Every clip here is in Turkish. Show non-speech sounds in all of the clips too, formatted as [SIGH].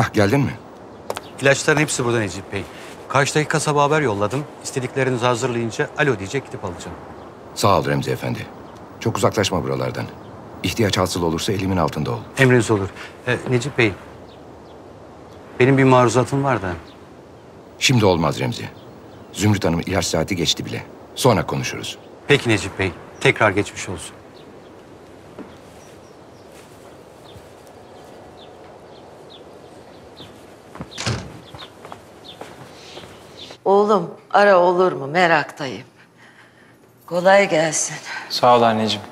Hah geldin mi? İlaçların hepsi burada Necip Bey. Karşıdaki kasaba haber yolladım. İstediklerinizi hazırlayınca alo diyecek gidip alacağım. Sağ ol Remzi Efendi. Çok uzaklaşma buralardan. İhtiyaç hasıl olursa elimin altında ol. Emriniz olur. Ee, Necip Bey, benim bir maruzatım var da. Şimdi olmaz Remzi. Zümrüt Hanım ilaç saati geçti bile. Sonra konuşuruz. Peki Necip Bey, tekrar geçmiş olsun. Oğlum ara olur mu meraktayım. Kolay gelsin. Sağ ol anneciğim.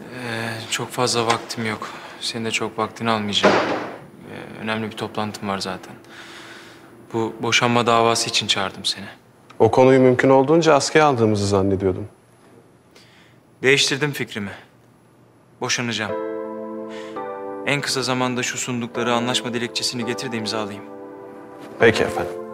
Ee, çok fazla vaktim yok. Senin de çok vaktini almayacağım. Ee, önemli bir toplantım var zaten. Bu boşanma davası için çağırdım seni. O konuyu mümkün olduğunca askıya aldığımızı zannediyordum. Değiştirdim fikrimi. Boşanacağım. En kısa zamanda şu sundukları anlaşma dilekçesini getir de imzalayayım. Peki efendim.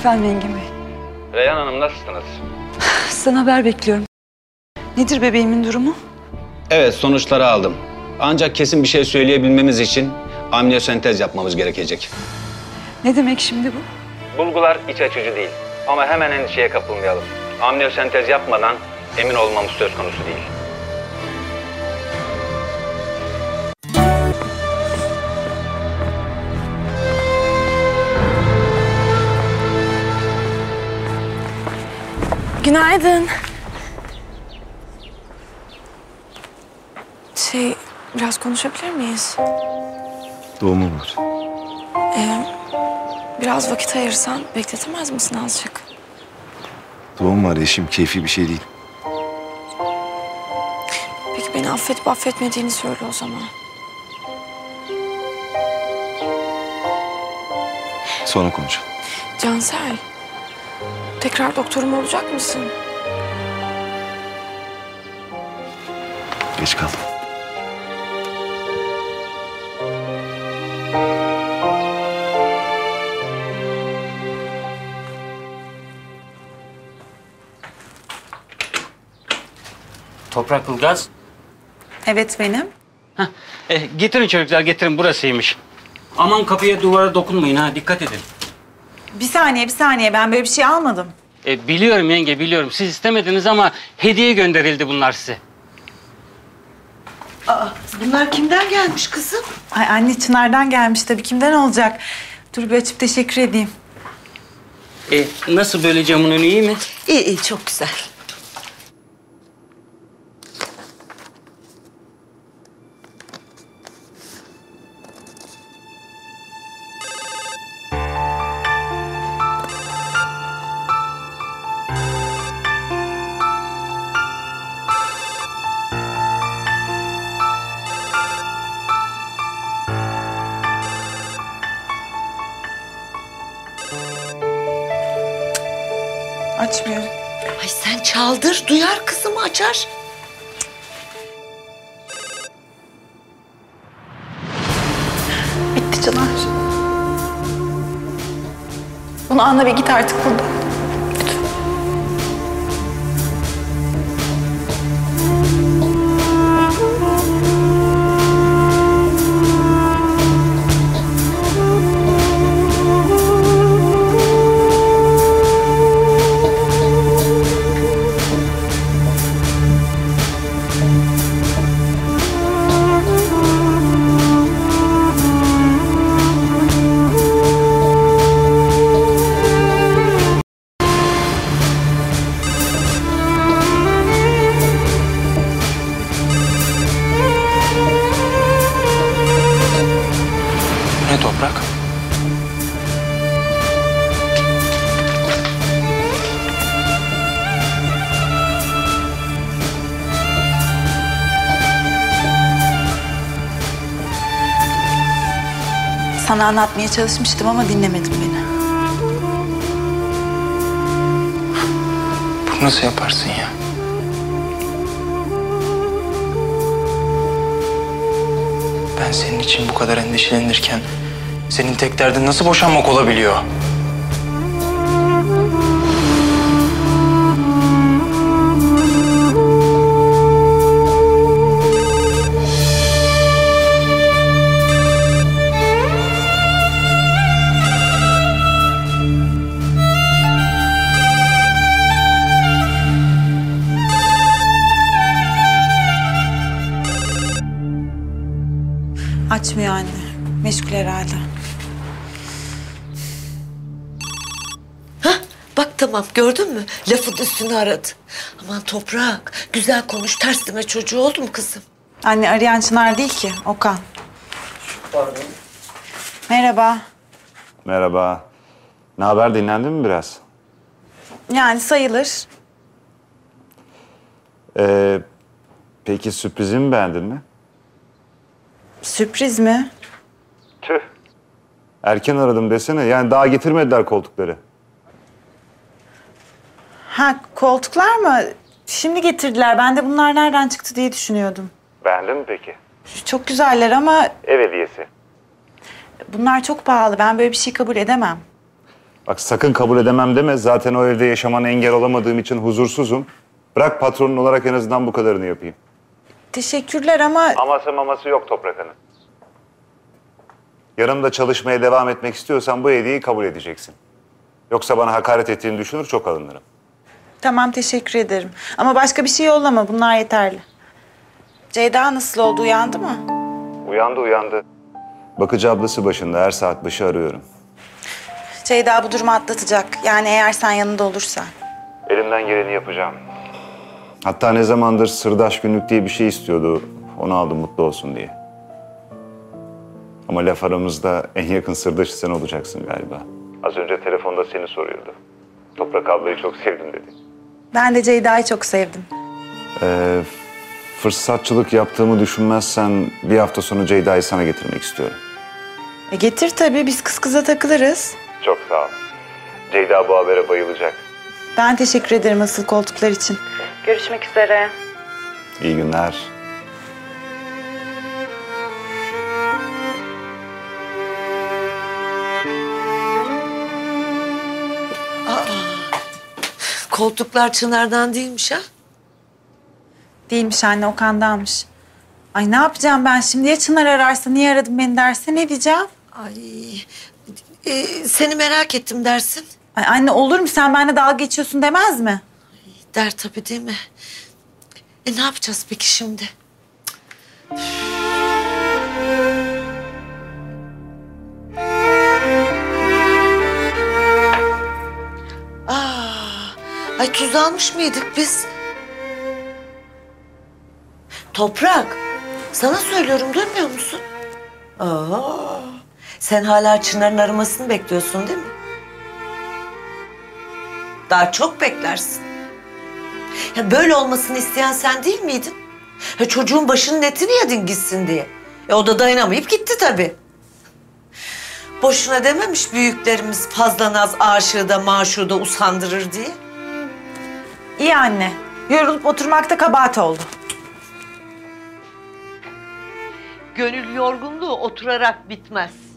Efendim Engin Bey. Reyhan Hanım nasılsınız? [LAUGHS] Sizden haber bekliyorum. Nedir bebeğimin durumu? Evet sonuçları aldım. Ancak kesin bir şey söyleyebilmemiz için amniyosentez yapmamız gerekecek. Ne demek şimdi bu? Bulgular iç açıcı değil. Ama hemen endişeye kapılmayalım. Amniyosentez yapmadan emin olmamız söz konusu değil. Günaydın. Şey, biraz konuşabilir miyiz? Doğumum var. Ee, biraz vakit ayırsan bekletemez misin azıcık? Doğum var eşim. Keyfi bir şey değil. Peki beni affedip affetmediğini söyle o zaman. Sonra konuşalım. Cansel, tekrar doktorum olacak mısın? Geç kaldım. Toprak Ilgaz. Evet benim. E, getirin çocuklar getirin burasıymış. Aman kapıya duvara dokunmayın ha dikkat edin. Bir saniye bir saniye ben böyle bir şey almadım. E, biliyorum yenge biliyorum siz istemediniz ama hediye gönderildi bunlar size. Bunlar kimden gelmiş kızım? Ay anne Çınar'dan gelmiş tabii kimden olacak? Dur bir açıp teşekkür edeyim. E, nasıl böyle camın önü iyi mi? İyi iyi çok güzel. Açmıyor. Ay sen çaldır duyar kızım açar. Bitti Çınar. Bunu anla ve git artık buradan. Sana anlatmaya çalışmıştım ama dinlemedin beni. Bunu nasıl yaparsın ya? Ben senin için bu kadar endişelenirken senin tek derdin nasıl boşanmak olabiliyor? Meşgul herhalde. Hah bak tamam gördün mü? Lafın üstüne aradı. Aman toprak güzel konuş ters deme çocuğu oldu mu kızım? Anne arayan Çınar değil ki. Okan. Merhaba. Merhaba. Ne haber dinlendin mi biraz? Yani sayılır. Ee, peki sürprizimi beğendin mi? Sürpriz mi? Tüh. Erken aradım desene. Yani daha getirmediler koltukları. Ha koltuklar mı? Şimdi getirdiler. Ben de bunlar nereden çıktı diye düşünüyordum. Beğendin mi peki? Çok güzeller ama Ev hediyesi. bunlar çok pahalı. Ben böyle bir şey kabul edemem. Bak sakın kabul edemem deme. Zaten o evde yaşamana engel olamadığım için huzursuzum. Bırak patronun olarak en azından bu kadarını yapayım. Teşekkürler ama Aması maması yok Toprak Hanım. Yanımda çalışmaya devam etmek istiyorsan bu hediyeyi kabul edeceksin. Yoksa bana hakaret ettiğini düşünür çok alınırım. tamam teşekkür ederim. Ama başka bir şey yollama bunlar yeterli. Ceyda nasıl oldu uyandı mı? Uyandı uyandı. Bakıcı ablası başında her saat başı arıyorum. Ceyda bu durumu atlatacak. Yani eğer sen yanında olursan. Elimden geleni yapacağım. Hatta ne zamandır sırdaş günlük diye bir şey istiyordu. Onu aldım mutlu olsun diye. Ama laf aramızda en yakın sırdaşı sen olacaksın galiba. Az önce telefonda seni soruyordu. Toprak ablayı çok sevdim dedi. Ben de Ceyda'yı çok sevdim. Ee, fırsatçılık yaptığımı düşünmezsen bir hafta sonra Ceyda'yı sana getirmek istiyorum. E getir tabii biz kız kıza takılırız. Çok sağ ol. Ceyda bu habere bayılacak. Ben teşekkür ederim asıl koltuklar için. Görüşmek üzere. İyi günler. Koltuklar Çınar'dan değilmiş ha? Değilmiş anne Okan'danmış. Ay ne yapacağım ben şimdi? Ya Çınar ararsa niye aradın beni derse ne diyeceğim? Ay e, seni merak ettim dersin. Ay anne olur mu sen benimle dalga geçiyorsun demez mi? Der tabii değil mi? E ne yapacağız peki şimdi? Aa, ay tuz almış mıydık biz? Toprak, sana söylüyorum duymuyor musun? Aa, sen hala Çınar'ın aramasını bekliyorsun değil mi? Daha çok beklersin. Ya böyle olmasını isteyen sen değil miydin? Ha, çocuğun başının etini yedin gitsin diye. E o da dayanamayıp gitti tabii. Boşuna dememiş büyüklerimiz fazla naz aşığı da maşuğu da usandırır diye. İyi anne. Yorulup oturmakta kabahat oldu. Gönül yorgunluğu oturarak bitmez.